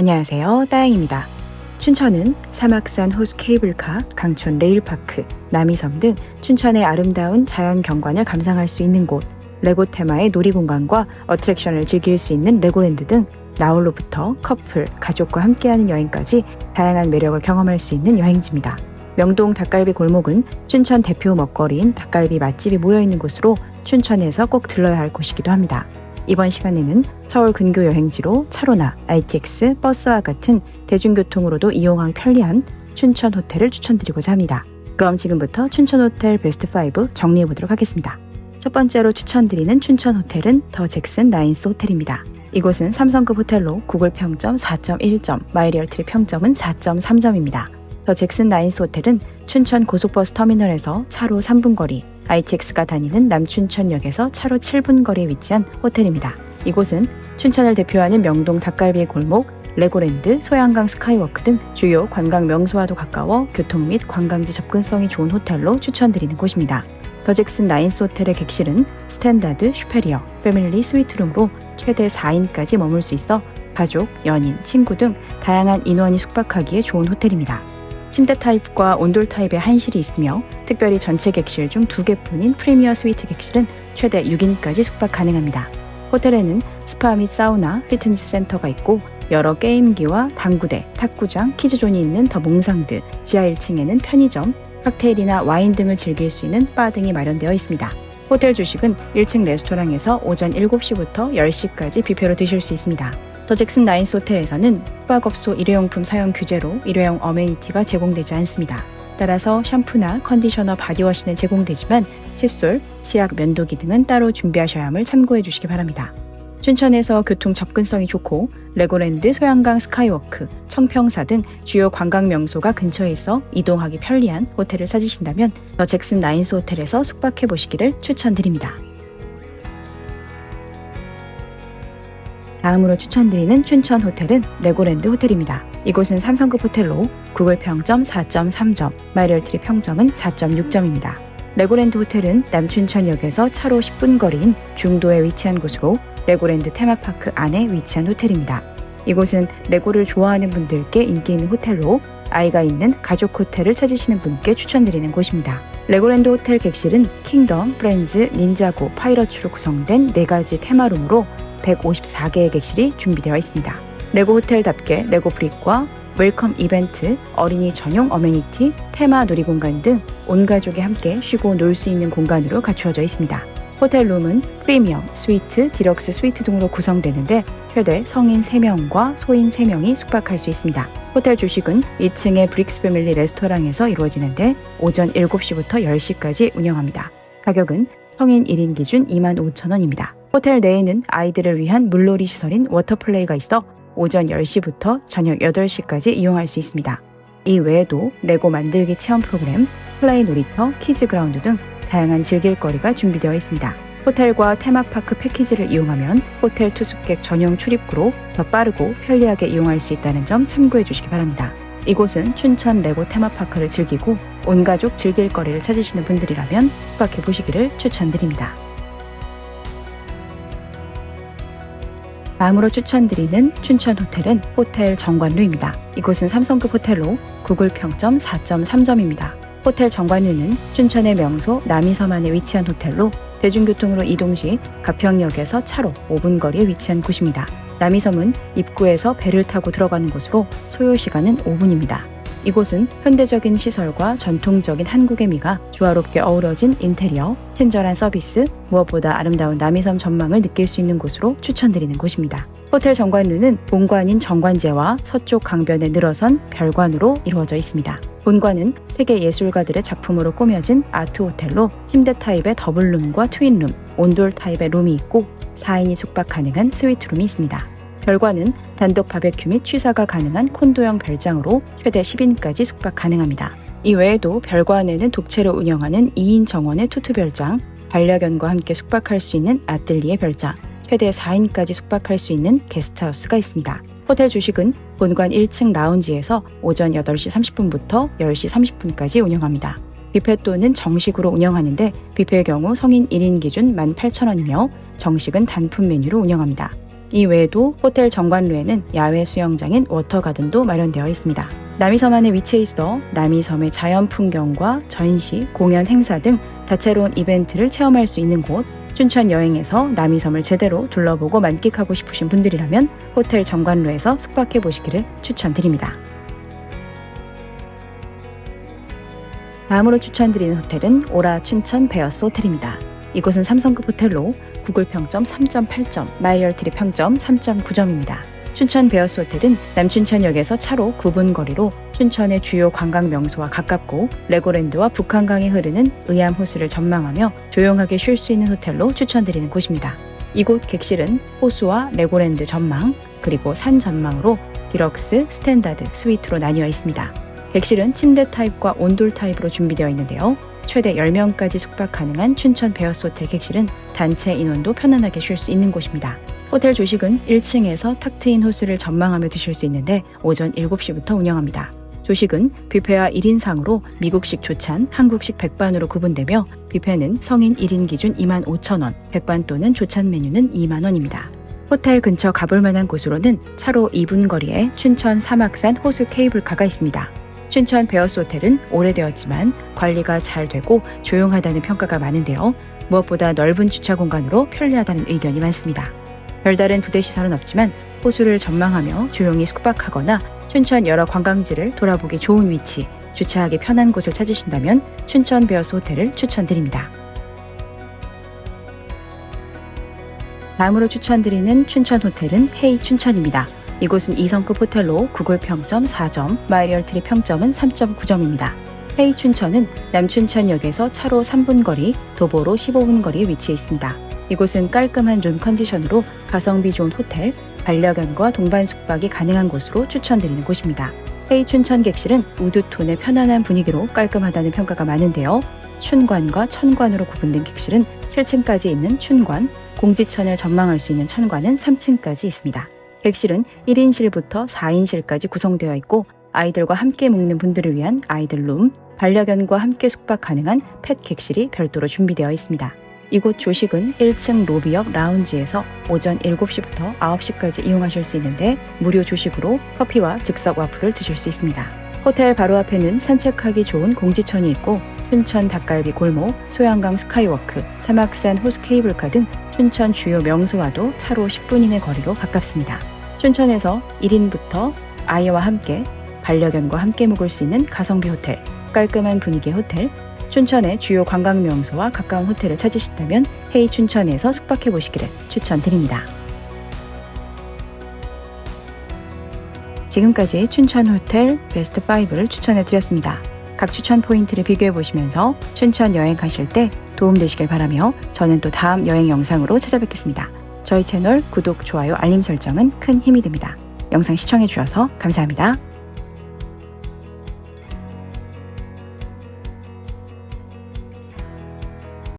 안녕하세요. 따영입니다. 춘천은 사막산 호수 케이블카, 강촌 레일파크, 남이섬 등 춘천의 아름다운 자연 경관을 감상할 수 있는 곳, 레고 테마의 놀이공간과 어트랙션을 즐길 수 있는 레고랜드 등 나홀로부터 커플, 가족과 함께하는 여행까지 다양한 매력을 경험할 수 있는 여행지입니다. 명동 닭갈비 골목은 춘천 대표 먹거리인 닭갈비 맛집이 모여 있는 곳으로 춘천에서 꼭 들러야 할 곳이기도 합니다. 이번 시간에는 서울 근교 여행지로 차로나 ITX, 버스와 같은 대중교통으로도 이용하기 편리한 춘천 호텔을 추천드리고자 합니다. 그럼 지금부터 춘천 호텔 베스트 5 정리해 보도록 하겠습니다. 첫 번째로 추천드리는 춘천 호텔은 더 잭슨 나인스 호텔입니다. 이곳은 삼성급 호텔로 구글 평점 4.1점, 마이리얼트리 평점은 4.3점입니다. 더 잭슨 나인스 호텔은 춘천 고속버스 터미널에서 차로 3분 거리, ITX가 다니는 남춘천역에서 차로 7분 거리에 위치한 호텔입니다. 이곳은 춘천을 대표하는 명동 닭갈비 골목, 레고랜드, 소양강 스카이워크 등 주요 관광 명소와도 가까워 교통 및 관광지 접근성이 좋은 호텔로 추천드리는 곳입니다. 더 잭슨 나인스 호텔의 객실은 스탠다드, 슈페리어, 패밀리 스위트룸으로 최대 4인까지 머물 수 있어 가족, 연인, 친구 등 다양한 인원이 숙박하기에 좋은 호텔입니다. 침대 타입과 온돌 타입의 한실이 있으며 특별히 전체 객실 중 두 개뿐인 프리미어 스위트 객실은 최대 6인까지 숙박 가능합니다. 호텔에는 스파 및 사우나, 피트니스 센터가 있고 여러 게임기와 당구대, 탁구장, 키즈존이 있는 더 몽상드, 지하 1층에는 편의점, 칵테일이나 와인 등을 즐길 수 있는 바 등이 마련되어 있습니다. 호텔 주식은 1층 레스토랑에서 오전 7시부터 10시까지 뷔페로 드실 수 있습니다. 더 잭슨 나인스 호텔에서는 숙박업소 일회용품 사용 규제로 일회용 어메니티가 제공되지 않습니다. 따라서 샴푸나 컨디셔너, 바디워시는 제공되지만 칫솔, 치약, 면도기 등은 따로 준비하셔야 함을 참고해 주시기 바랍니다. 춘천에서 교통 접근성이 좋고 레고랜드, 소양강 스카이워크, 청평사 등 주요 관광 명소가 근처에 있어 이동하기 편리한 호텔을 찾으신다면 더 잭슨 나인스 호텔에서 숙박해 보시기를 추천드립니다. 다음으로 추천드리는 춘천 호텔은 레고랜드 호텔입니다. 이곳은 삼성급 호텔로 구글 평점 4.3점, 마리얼트리 평점은 4.6점입니다. 레고랜드 호텔은 남춘천역에서 차로 10분 거리인 중도에 위치한 곳으로 레고랜드 테마파크 안에 위치한 호텔입니다. 이곳은 레고를 좋아하는 분들께 인기 있는 호텔로 아이가 있는 가족 호텔을 찾으시는 분께 추천드리는 곳입니다. 레고랜드 호텔 객실은 킹덤, 프렌즈, 닌자고, 파이러츠로 구성된 4가지 테마룸으로 154개의 객실이 준비되어 있습니다. 레고 호텔답게 레고 브릭과 웰컴 이벤트, 어린이 전용 어메니티, 테마 놀이공간 등 온 가족이 함께 쉬고 놀 수 있는 공간으로 갖추어져 있습니다. 호텔 룸은 프리미엄, 스위트, 디럭스 스위트 등으로 구성되는데 최대 성인 3명과 소인 3명이 숙박할 수 있습니다. 호텔 주식은 2층의 브릭스 패밀리 레스토랑에서 이루어지는데 오전 7시부터 10시까지 운영합니다. 가격은 성인 1인 기준 25,000원입니다. 호텔 내에는 아이들을 위한 물놀이 시설인 워터플레이가 있어 오전 10시부터 저녁 8시까지 이용할 수 있습니다. 이 외에도 레고 만들기 체험 프로그램, 플레이 놀이터, 키즈 그라운드 등 다양한 즐길거리가 준비되어 있습니다. 호텔과 테마파크 패키지를 이용하면 호텔 투숙객 전용 출입구로 더 빠르고 편리하게 이용할 수 있다는 점 참고해 주시기 바랍니다. 이곳은 춘천 레고 테마파크를 즐기고 온 가족 즐길거리를 찾으시는 분들이라면 숙박해 보시기를 추천드립니다. 다음으로 추천드리는 춘천 호텔은 호텔 정관루입니다. 이곳은 삼성급 호텔로 구글 평점 4.3점입니다. 호텔 정관루는 춘천의 명소 남이섬 안에 위치한 호텔로 대중교통으로 이동 시 가평역에서 차로 5분 거리에 위치한 곳입니다. 남이섬은 입구에서 배를 타고 들어가는 곳으로 소요 시간은 5분입니다. 이곳은 현대적인 시설과 전통적인 한국의 미가 조화롭게 어우러진 인테리어, 친절한 서비스, 무엇보다 아름다운 남이섬 전망을 느낄 수 있는 곳으로 추천드리는 곳입니다. 호텔 정관루는 본관인 정관제와 서쪽 강변에 늘어선 별관으로 이루어져 있습니다. 본관은 세계 예술가들의 작품으로 꾸며진 아트 호텔로 침대 타입의 더블룸과 트윈룸, 온돌 타입의 룸이 있고 4인이 숙박 가능한 스위트룸이 있습니다. 별관은 단독 바베큐 및 취사가 가능한 콘도형 별장으로 최대 10인까지 숙박 가능합니다. 이 외에도 별관에는 독채로 운영하는 2인 정원의 투투별장, 반려견과 함께 숙박할 수 있는 아뜰리에 별장, 최대 4인까지 숙박할 수 있는 게스트하우스가 있습니다. 호텔 주식은 본관 1층 라운지에서 오전 8시 30분부터 10시 30분까지 운영합니다. 뷔페 또는 정식으로 운영하는데 뷔페의 경우 성인 1인 기준 18,000원이며 정식은 단품 메뉴로 운영합니다. 이 외에도 호텔 정관루에는 야외 수영장인 워터가든도 마련되어 있습니다. 남이섬 안에 위치해 있어 남이섬의 자연 풍경과 전시, 공연, 행사 등 다채로운 이벤트를 체험할 수 있는 곳, 춘천 여행에서 남이섬을 제대로 둘러보고 만끽하고 싶으신 분들이라면 호텔 정관루에서 숙박해 보시기를 추천드립니다. 다음으로 추천드리는 호텔은 오라 춘천 베어스 호텔입니다. 이곳은 삼성급 호텔로 구글 평점 3.8점, 마이얼트리 평점 3.9점입니다. 춘천 베어스 호텔은 남춘천역에서 차로 9분 거리로 춘천의 주요 관광 명소와 가깝고 레고랜드와 북한강이 흐르는 의암 호수를 전망하며 조용하게 쉴 수 있는 호텔로 추천드리는 곳입니다. 이곳 객실은 호수와 레고랜드 전망, 그리고 산 전망으로 디럭스, 스탠다드, 스위트로 나뉘어 있습니다. 객실은 침대 타입과 온돌 타입으로 준비되어 있는데요. 최대 10명까지 숙박 가능한 춘천 베어스 호텔 객실은 단체 인원도 편안하게 쉴 수 있는 곳입니다. 호텔 조식은 1층에서 탁 트인 호수를 전망하며 드실 수 있는데 오전 7시부터 운영합니다. 조식은 뷔페와 1인상으로 미국식 조찬, 한국식 백반으로 구분되며 뷔페는 성인 1인 기준 2만 5천 원, 백반 또는 조찬 메뉴는 2만 원입니다. 호텔 근처 가볼 만한 곳으로는 차로 2분 거리에 춘천 사막산 호수 케이블카가 있습니다. 춘천 베어스 호텔은 오래되었지만 관리가 잘 되고 조용하다는 평가가 많은데요. 무엇보다 넓은 주차 공간으로 편리하다는 의견이 많습니다. 별다른 부대 시설은 없지만 호수를 전망하며 조용히 숙박하거나 춘천 여러 관광지를 돌아보기 좋은 위치, 주차하기 편한 곳을 찾으신다면 춘천 베어스 호텔을 추천드립니다. 다음으로 추천드리는 춘천 호텔은 헤이 춘천입니다. 이곳은 2성급 호텔로 구글 평점 4점, 마이리얼트리 평점은 3.9점입니다. 헤이 춘천은 남춘천역에서 차로 3분 거리, 도보로 15분 거리에 위치해 있습니다. 이곳은 깔끔한 룸 컨디션으로 가성비 좋은 호텔, 반려견과 동반 숙박이 가능한 곳으로 추천드리는 곳입니다. 헤이 춘천 객실은 우드톤의 편안한 분위기로 깔끔하다는 평가가 많은데요. 춘관과 천관으로 구분된 객실은 7층까지 있는 춘관, 공지천을 전망할 수 있는 천관은 3층까지 있습니다. 객실은 1인실부터 4인실까지 구성되어 있고 아이들과 함께 묵는 분들을 위한 아이들 룸, 반려견과 함께 숙박 가능한 펫 객실이 별도로 준비되어 있습니다. 이곳 조식은 1층 로비역 라운지에서 오전 7시부터 9시까지 이용하실 수 있는데 무료 조식으로 커피와 즉석 와플을 드실 수 있습니다. 호텔 바로 앞에는 산책하기 좋은 공지천이 있고 춘천 닭갈비 골목, 소양강 스카이워크, 사막산 호수 케이블카 등 춘천 주요 명소와도 차로 10분 이내 거리로 가깝습니다. 춘천에서 1인부터 아이와 함께 반려견과 함께 묵을 수 있는 가성비 호텔, 깔끔한 분위기의 호텔, 춘천의 주요 관광 명소와 가까운 호텔을 찾으신다면 헤이 춘천에서 숙박해 보시기를 추천드립니다. 지금까지 춘천 호텔 베스트 5를 추천해 드렸습니다. 각 추천 포인트를 비교해 보시면서 춘천 여행 가실 때 도움 되시길 바라며 저는 또 다음 여행 영상으로 찾아뵙겠습니다. 저희 채널 구독, 좋아요, 알림 설정은 큰 힘이 됩니다. 영상 시청해 주셔서 감사합니다.